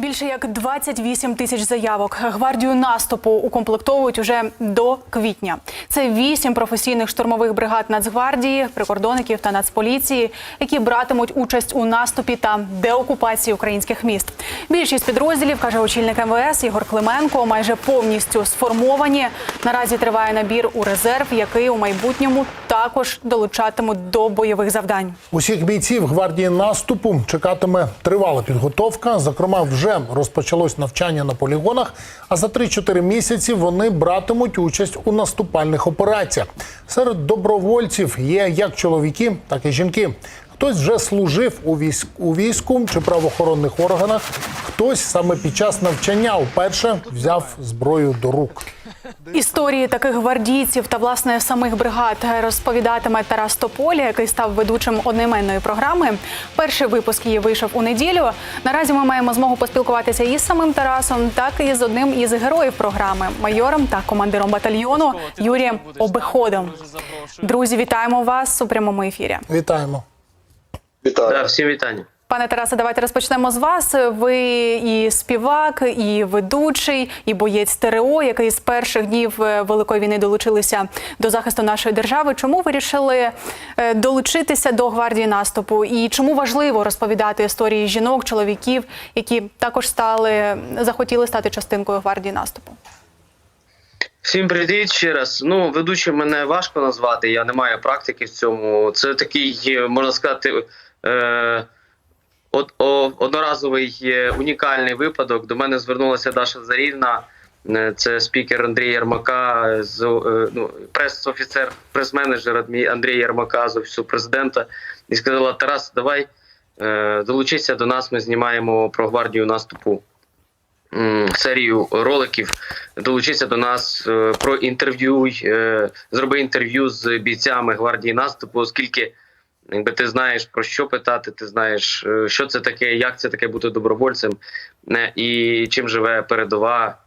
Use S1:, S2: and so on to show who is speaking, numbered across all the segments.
S1: Більше як 28 тисяч заявок. Гвардію наступу укомплектовують уже до квітня. Це вісім професійних штурмових бригад Нацгвардії, прикордонників та Нацполіції, які братимуть участь у наступі та деокупації українських міст. Більшість підрозділів каже очільник МВС Ігор Клименко, майже повністю сформовані. Наразі триває набір у резерв, який у майбутньому також долучатимуть до бойових завдань.
S2: Усіх бійців гвардії наступу чекатиме тривала підготовка. Зокрема, вже розпочалось навчання на полігонах. А за 3-4 місяці вони братимуть участь у наступальних операціях. Серед добровольців є як чоловіки, так і жінки. Хтось вже служив у військ у війську чи правоохоронних органах. Хтось саме під час навчання вперше взяв зброю до рук.
S1: Історії таких гвардійців та власне самих бригад розповідатиме Тарас Тополя, який став ведучим одноіменної програми. Перший випуск її вийшов у неділю. Наразі ми маємо змогу поспілкуватися із самим Тарасом, так і з одним із героїв програми майором та командиром батальйону Юрієм Обиходом. Друзі, вітаємо вас у прямому ефірі.
S2: Вітаємо.
S3: Вітаю.
S4: Да, всім вітання.
S1: Пане Тарасе, давайте розпочнемо з вас. Ви і співак, і ведучий, і боєць ТРО, який з перших днів е, Великої війни долучилися до захисту нашої держави. Чому вирішили е, долучитися до гвардії наступу? І чому важливо розповідати історії жінок, чоловіків, які також стали захотіли стати частинкою гвардії наступу?
S4: Всім привіт ще раз. Ну, ведучим мене важко назвати. Я не маю практики в цьому. Це такий, е, можна сказати, е, од, о, одноразовий е, унікальний випадок. До мене звернулася Даша Зарівна. Е, Це спікер Андрій Ярмака, з е, ну, прес-офіцер, прес-менеджер Андрія Ярмака з офісу президента, і сказала: Тарас, давай е, долучися до нас. Ми знімаємо про гвардію наступу серію роликів. Долучися до нас е, про інтерв'ю, е, зроби інтерв'ю з бійцями гвардії наступу, оскільки якби ти знаєш про що питати, ти знаєш, е, що це таке, як це таке бути добровольцем, і чим живе передова.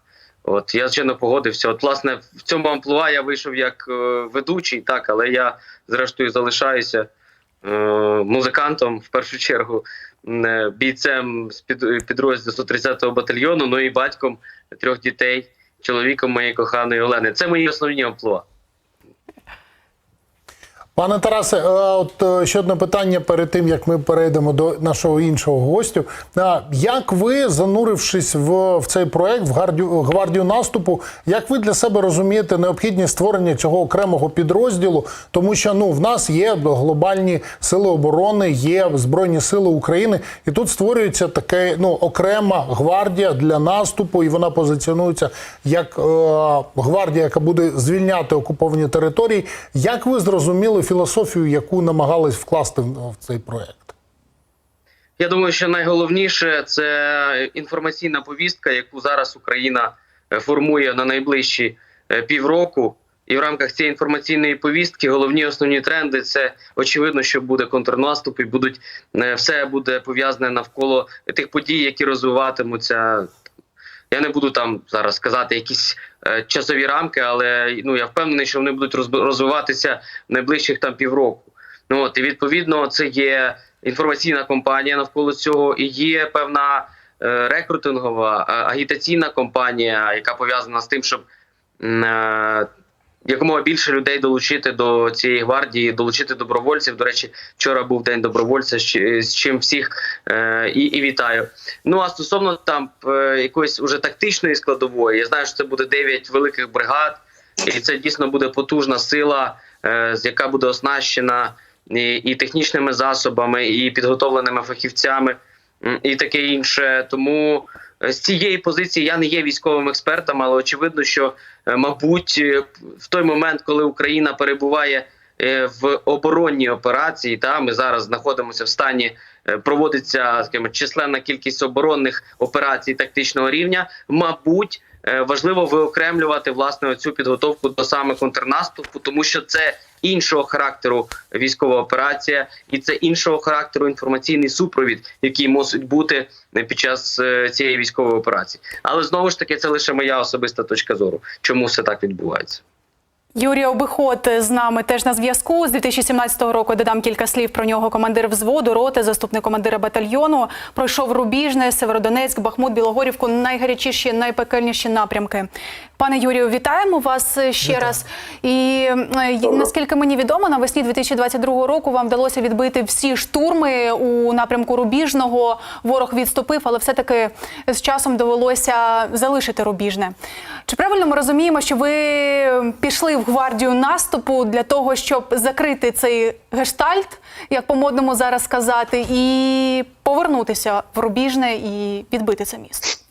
S4: От я звичайно погодився. От, власне, в цьому амплуа я вийшов як е, ведучий, так, але я зрештою залишаюся е, музикантом в першу чергу, е, бійцем з під, підрозділу 130-го батальйону, ну і батьком трьох дітей, чоловіком моєї коханої Олени. Це мої основні амплуа.
S2: Пане Тарасе, е, от е, ще одне питання перед тим, як ми перейдемо до нашого іншого гостю. Як ви, занурившись в, в цей проект, в гвардію, гвардію наступу, як ви для себе розумієте необхідність створення цього окремого підрозділу? Тому що ну в нас є глобальні сили оборони, є збройні сили України, і тут створюється таке ну окрема гвардія для наступу, і вона позиціонується як е, гвардія, яка буде звільняти окуповані території. Як ви зрозуміли філософію, яку намагались вкласти в цей проект?
S4: Я думаю, що найголовніше це інформаційна повістка, яку зараз Україна е, формує на найближчі е, півроку. І в рамках цієї інформаційної повістки головні основні тренди це очевидно, що буде контрнаступ, і будуть е, все буде пов'язане навколо тих подій, які розвиватимуться. Я не буду там зараз сказати якісь е, часові рамки, але ну я впевнений, що вони будуть розвиватися найближчих там півроку. Ну от і відповідно, це є інформаційна кампанія навколо цього, і є певна е, рекрутингова е, агітаційна кампанія, яка пов'язана з тим, щоб е, якомога більше людей долучити до цієї гвардії, долучити добровольців. До речі, вчора був день добровольця, з чим всіх е, і, і вітаю. Ну а стосовно там е, якоїсь уже тактичної складової, я знаю, що це буде 9 великих бригад, і це дійсно буде потужна сила, е, яка буде оснащена і, і технічними засобами, і підготовленими фахівцями, і таке інше. Тому з цієї позиції я не є військовим експертом, але очевидно, що е, мабуть е, в той момент, коли Україна перебуває е, в оборонній операції, та ми зараз знаходимося в стані. е, Проводиться скажімо, численна кількість оборонних операцій тактичного рівня. Мабуть, е, важливо виокремлювати власне цю підготовку до саме контрнаступу, тому що це іншого характеру військова операція, і це іншого характеру інформаційний супровід, який мусить бути е, під час е, цієї військової операції. Але знову ж таки, це лише моя особиста точка зору, чому все так відбувається.
S1: Юрій Обиход з нами теж на зв'язку. З 2017 року додам кілька слів про нього. Командир взводу, роти, заступник командира батальйону. Пройшов Рубіжне, Северодонецьк, Бахмут, Білогорівку. Найгарячіші, найпекельніші напрямки. Пане Юрію, вітаємо вас ще раз. І е, наскільки мені відомо, навесні 2022 року вам вдалося відбити всі штурми у напрямку Рубіжного. Ворог відступив, але все-таки з часом довелося залишити Рубіжне. Чи правильно ми розуміємо, що ви пішли в гвардію наступу для того, щоб закрити цей гештальт, як по-модному зараз сказати, і повернутися в Рубіжне і відбити це місто?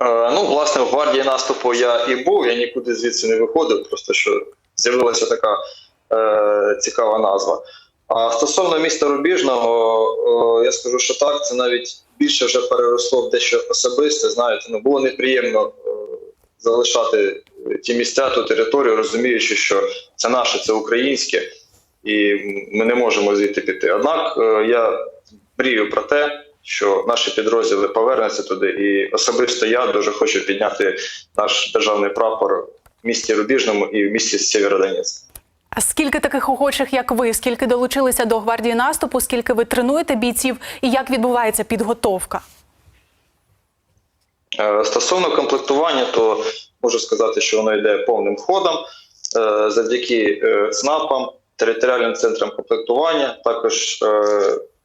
S3: Е, Ну, власне, в гвардії наступу я і був, я нікуди звідси не виходив, просто що з'явилася така е, цікава назва. А стосовно міста Рубіжного, е, я скажу, що так, це навіть більше вже переросло в дещо особисте. Знаєте, ну було неприємно е, залишати ті місця, ту територію, розуміючи, що це наше, це українське, і ми не можемо звідти піти. Однак е, я мрію про те, що наші підрозділи повернуться туди, і особисто я дуже хочу підняти наш державний прапор в місті Рубіжному і в місті Сєвєродонецьк.
S1: А скільки таких охочих, як ви, скільки долучилися до гвардії наступу, скільки ви тренуєте бійців, і як відбувається підготовка?
S3: Е, Стосовно комплектування, то можу сказати, що воно йде повним ходом Е, завдяки е, ЦНАПам, територіальним центрам комплектування. Також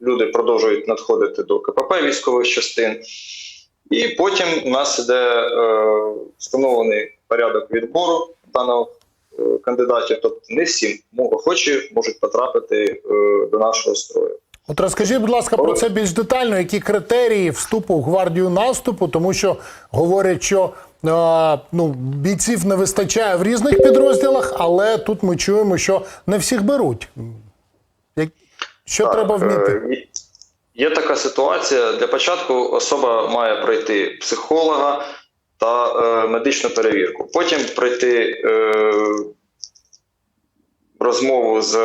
S3: люди продовжують надходити до КПП військових частин. І потім у нас іде е, встановлений порядок відбору даного е, кандидатів. Тобто не всі охочі можуть потрапити е, до нашого строю.
S2: От розкажіть, будь ласка, про це більш детально, які критерії вступу в гвардію наступу, тому що говорять, що е, ну, бійців не вистачає в різних підрозділах, але тут ми чуємо, що не всіх беруть. Що
S3: Так,
S2: треба вміти?
S3: е, є- Є така ситуація. Для початку особа має пройти психолога та е, медичну перевірку. Потім пройти е, розмову з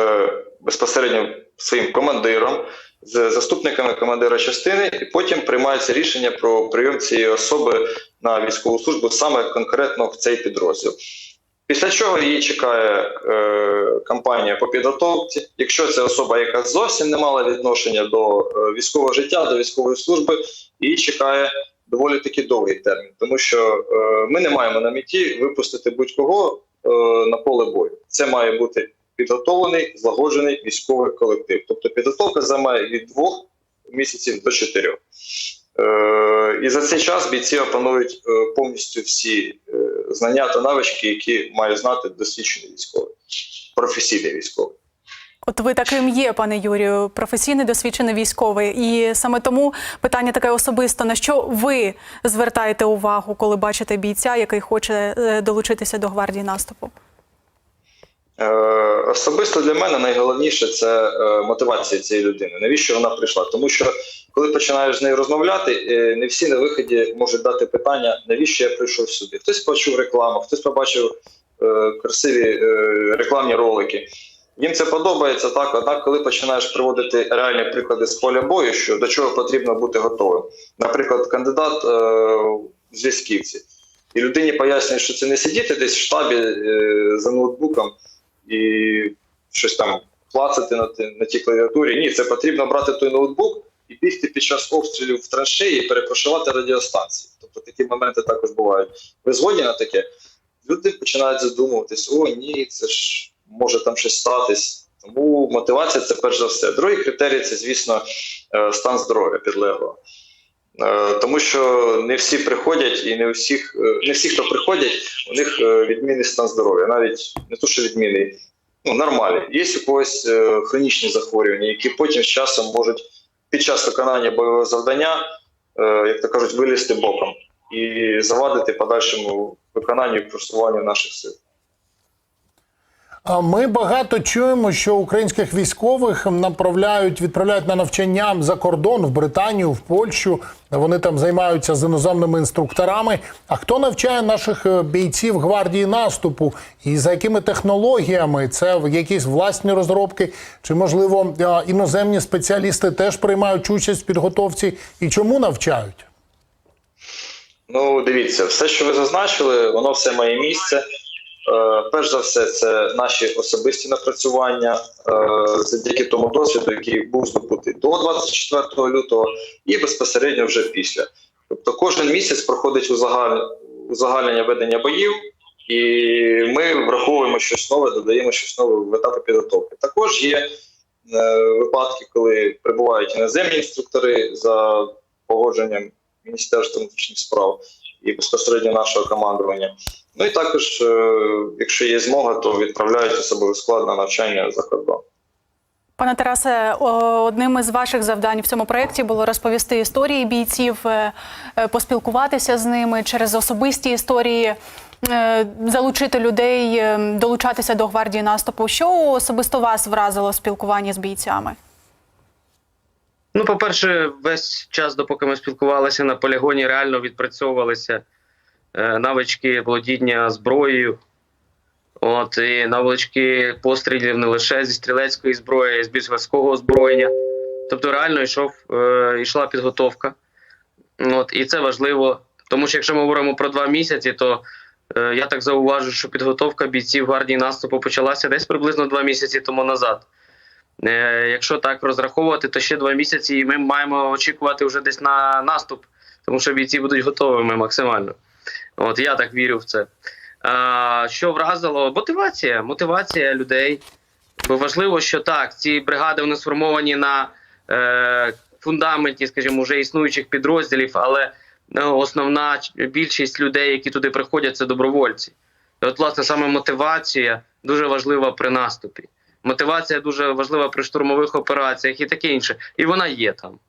S3: безпосередньо своїм командиром, з заступниками командира частини, і потім приймається рішення про прийом цієї особи на військову службу саме конкретно в цей підрозділ. Після чого її чекає е, кампанія по підготовці. Якщо це особа, яка зовсім не мала відношення до е, військового життя, до військової служби, її чекає доволі таки довгий термін, тому що е, ми не маємо на меті випустити будь-кого е, на поле бою. Це має бути підготовлений, злагоджений військовий колектив. Тобто підготовка займає від двох місяців до чотирьох. Е, І за цей час бійці опанують е, повністю всі е, знання та навички, які має знати досвідчений військовий, професійний військовий.
S1: От ви таким є, пане Юрію, професійний досвідчений військовий. І саме тому питання таке особисто: на що ви звертаєте увагу, коли бачите бійця, який хоче долучитися до гвардії наступу?
S3: Е, Особисто для мене найголовніше це е, мотивація цієї людини. Навіщо вона прийшла? Тому що коли починаєш з нею розмовляти, е, не всі на виході можуть дати питання, навіщо я прийшов сюди. Хтось почув рекламу, хтось побачив красиві рекламні ролики. Їм це подобається так. Однак, коли починаєш приводити реальні приклади з поля бою, що до чого потрібно бути готовим. Наприклад, кандидат в зв'язківці, і людині пояснює, що це не сидіти десь в штабі за ноутбуком і щось там клацати на, ті- на тій клавіатурі. Ні, це потрібно брати той ноутбук і бігти під час обстрілів в траншеї і перепрошувати радіостанції. Тобто такі моменти також бувають. Ви згодні на таке? Люди починають задумуватись: о, ні, це ж може там щось статись. Тому мотивація це перш за все. Другий критерій це, звісно, е, стан здоров'я підлеглого. Е, Тому що не всі приходять, і не всіх, е, не всі, хто приходять, у них е, відмінний стан здоров'я. Навіть не то, що відмінний, ну нормальний. Є у когось хронічні захворювання, які потім з часом можуть під час виконання бойового завдання, як то кажуть, вилізти боком і завадити подальшому виконанню і просуванню наших сил.
S2: Ми багато чуємо, що українських військових направляють, відправляють на навчання за кордон в Британію, в Польщу. Вони там займаються з іноземними інструкторами. А хто навчає наших е, бійців гвардії наступу? І за якими технологіями? Це якісь власні розробки? Чи можливо е, іноземні спеціалісти теж приймають участь в підготовці? І чому навчають?
S3: Ну, дивіться, все, що ви зазначили, воно все має місце. Перш за все, це наші особисті напрацювання е, завдяки тому досвіду, який був здобутий до 24 лютого, і безпосередньо вже після. Тобто, кожен місяць проходить узагаль- узагальнення ведення боїв, і ми враховуємо щось нове, додаємо щось нове в етапи підготовки. Також є е, випадки, коли прибувають іноземні інструктори за погодженням Міністерства внутрішніх справ і безпосередньо нашого командування. Ну і також, е, якщо є змога, то відправляють особовий склад на навчання за кордон.
S1: Пане Тарасе, одним із ваших завдань в цьому проєкті було розповісти історії бійців, е, е, поспілкуватися з ними через особисті історії, залучити людей, е, долучатися до гвардії наступу. Що особисто вас вразило в спілкуванні з бійцями?
S4: Ну, по-перше, весь час, допоки ми спілкувалися на полігоні, реально відпрацьовувалися е, навички володіння зброєю. От, і навички пострілів не лише зі стрілецької зброї, а й з більш важкого озброєння. Тобто реально йшов, е, йшла підготовка. От, і це важливо, тому що якщо ми говоримо про два місяці, то е, я так зауважу, що підготовка бійців гвардії наступу почалася десь приблизно два місяці тому назад. Е, якщо так розраховувати, то ще два місяці і ми маємо очікувати вже десь на наступ, тому що бійці будуть готовими максимально. От я так вірю в це. А, що вразило? Мотивація. Мотивація людей. Бо важливо, що так, ці бригади вони сформовані на е, фундаменті, скажімо, вже існуючих підрозділів, але ну, основна більшість людей, які туди приходять, це добровольці. І от, власне, саме мотивація дуже важлива при наступі. Мотивація дуже важлива при штурмових операціях і таке інше. І вона є там.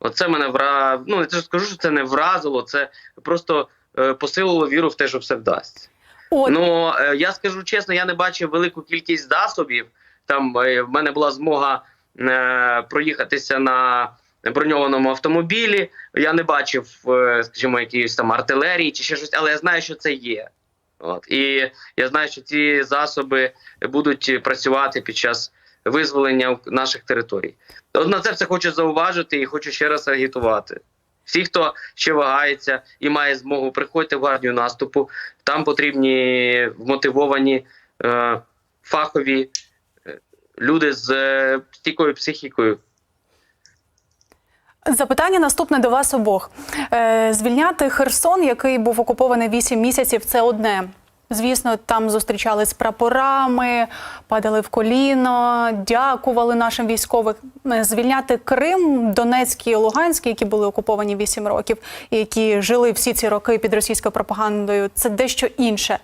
S4: Оце мене вра... Ну, я скажу, що це не вразило, це просто е, посилило віру в те, що все вдасться.
S1: От
S4: Ну е, я скажу чесно, я не бачив велику кількість засобів. Там е, в мене була змога е, проїхатися на броньованому автомобілі. Я не бачив, е, скажімо, якісь там артилерії чи ще щось, але я знаю, що це є. От і я знаю, що ці засоби будуть працювати під час визволення наших територій. От на це все хочу зауважити і хочу ще раз агітувати. Всі, хто ще вагається і має змогу, приходьте в гвардію наступу. Там потрібні вмотивовані е, фахові е, люди з е, стійкою психікою.
S1: Запитання наступне до вас обох. Е, звільняти Херсон, який був окупований 8 місяців, це одне. Звісно, там зустрічались з прапорами, падали в коліно, дякували нашим військовим. Е, Звільняти Крим, Донецький і Луганський, які були окуповані 8 років, і які жили всі ці роки під російською пропагандою. Це дещо інше.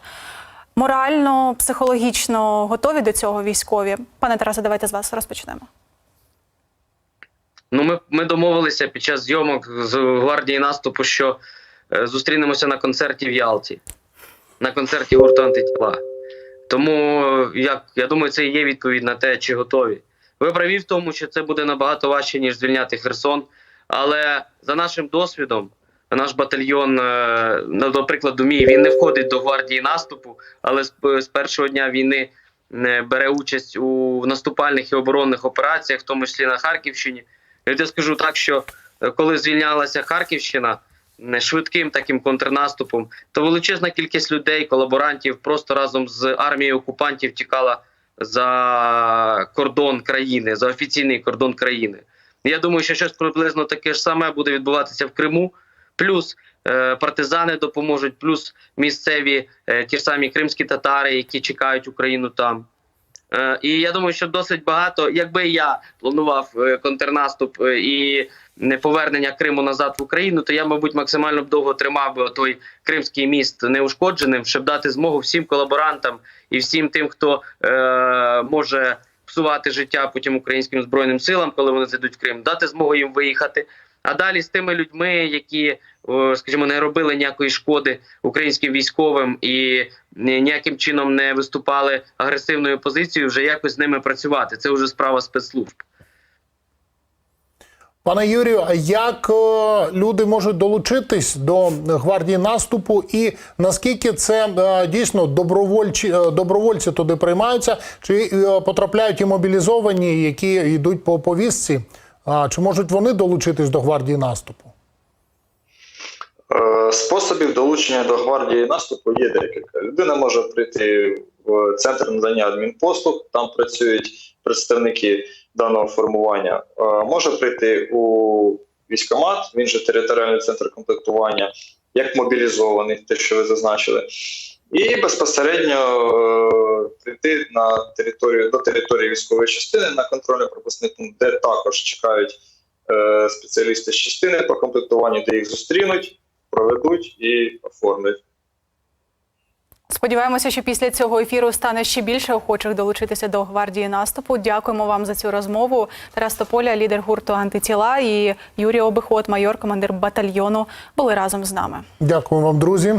S1: Морально, психологічно готові до цього військові. Пане Тарасе, давайте з вас розпочнемо.
S4: Ну, ми, ми домовилися під час зйомок з гвардії наступу, що е, зустрінемося на концерті в Ялті, на концерті гурту антитіла. Тому е, як, я думаю, це і є відповідь на те, чи готові. Ви праві в тому, що це буде набагато важче, ніж звільняти Херсон. Але за нашим досвідом, наш батальйон, е, до прикладу, мій, він не входить до гвардії наступу, але з, з першого дня війни е, бере участь у наступальних і оборонних операціях, в тому числі на Харківщині. Я тебе скажу так, що е, коли звільнялася Харківщина не швидким таким контрнаступом, то величезна кількість людей, колаборантів, просто разом з армією окупантів тікала за кордон країни, за офіційний кордон країни. Я думаю, що щось приблизно таке ж саме буде відбуватися в Криму. Плюс е, партизани допоможуть, плюс місцеві е, ті ж самі кримські татари, які чекають Україну там. Е, і я думаю, що досить багато, якби я планував е, контрнаступ е, і не повернення Криму назад в Україну, то я, мабуть, максимально б довго тримав би той кримський міст неушкодженим, щоб дати змогу всім колаборантам і всім тим, хто е, може псувати життя потім українським збройним силам, коли вони зайдуть в Крим, дати змогу їм виїхати. А далі з тими людьми, які, скажімо, не робили ніякої шкоди українським військовим і ніяким чином не виступали агресивною позицією, вже якось з ними працювати. Це вже справа спецслужб.
S2: Пане Юрію, як люди можуть долучитись до гвардії наступу, і наскільки це е, дійсно добровольчі е, добровольці туди приймаються, чи е, потрапляють і мобілізовані, які йдуть по повістці? А чи можуть вони долучитись до гвардії наступу?
S3: Е, Способів долучення до гвардії наступу є декілька. Людина може прийти в центр надання адмінпослуг, там працюють представники даного формування. Е, Може прийти у військкомат, він же територіальний центр комплектування, як мобілізований, те, що ви зазначили, і безпосередньо е, прийти на територію до території військової частини на контрольно-пропускний пункт, де також чекають е, спеціалісти з частини по комплектуванню, де їх зустрінуть, проведуть і оформлять.
S1: Сподіваємося, що після цього ефіру стане ще більше охочих долучитися до гвардії наступу. Дякуємо вам за цю розмову. Тарас Тополя, лідер гурту антитіла, і Юрій Обиход, майор, командир батальйону, були разом з нами.
S2: Дякую вам, друзі.